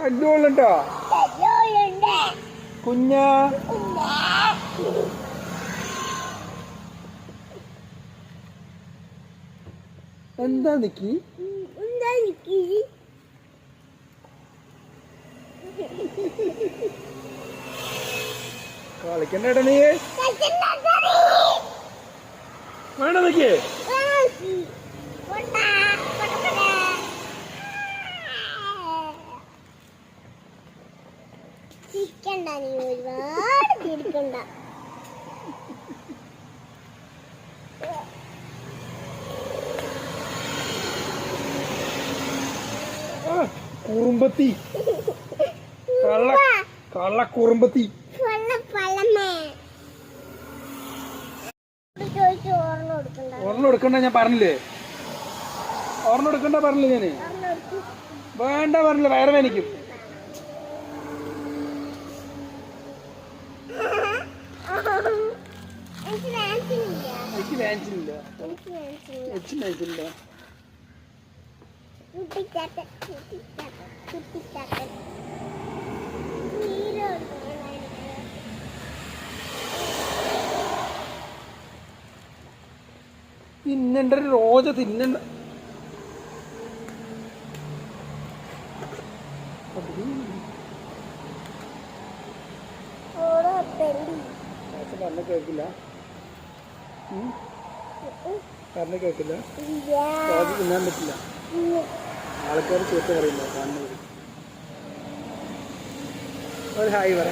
ചെല്ലുണ്ട് കുഞ്ഞ? എന്താ നിക്കി? കളിക്കണ്ടേട്ടാ നീ. വേണ്ട നിക്കി. നീ ഒരുപാട് കുറുമ്പത്തി കള്ള കള്ള കുറുമ്പത്തി ഓർമ്മ എടുക്കണ്ട ഞാൻ പറഞ്ഞില്ലേ? ഓർമ്മ എടുക്കണ്ട പറഞ്ഞില്ലേ ഞാൻ? വേണ്ട പറഞ്ഞില്ല വയറ് വേനിക്കും എനിക്ക് വാങ്ങിച്ചില്ല എനിക്ക് വാങ്ങിച്ചില്ല എനിക്ക് വാങ്ങിച്ചില്ല തിന്നണ്ട. ഒരു റോജ തിന്നണ്ട പറഞ്ഞ കേൾക്കില്ല. പറഞ്ഞ കേൾക്കില്ല? റോജ തിന്നാൻ പറ്റില്ല. ആൾക്കാർ ചീത്ത പറയുന്നു കാണുന്നത് ഒരു ഹായ് പറ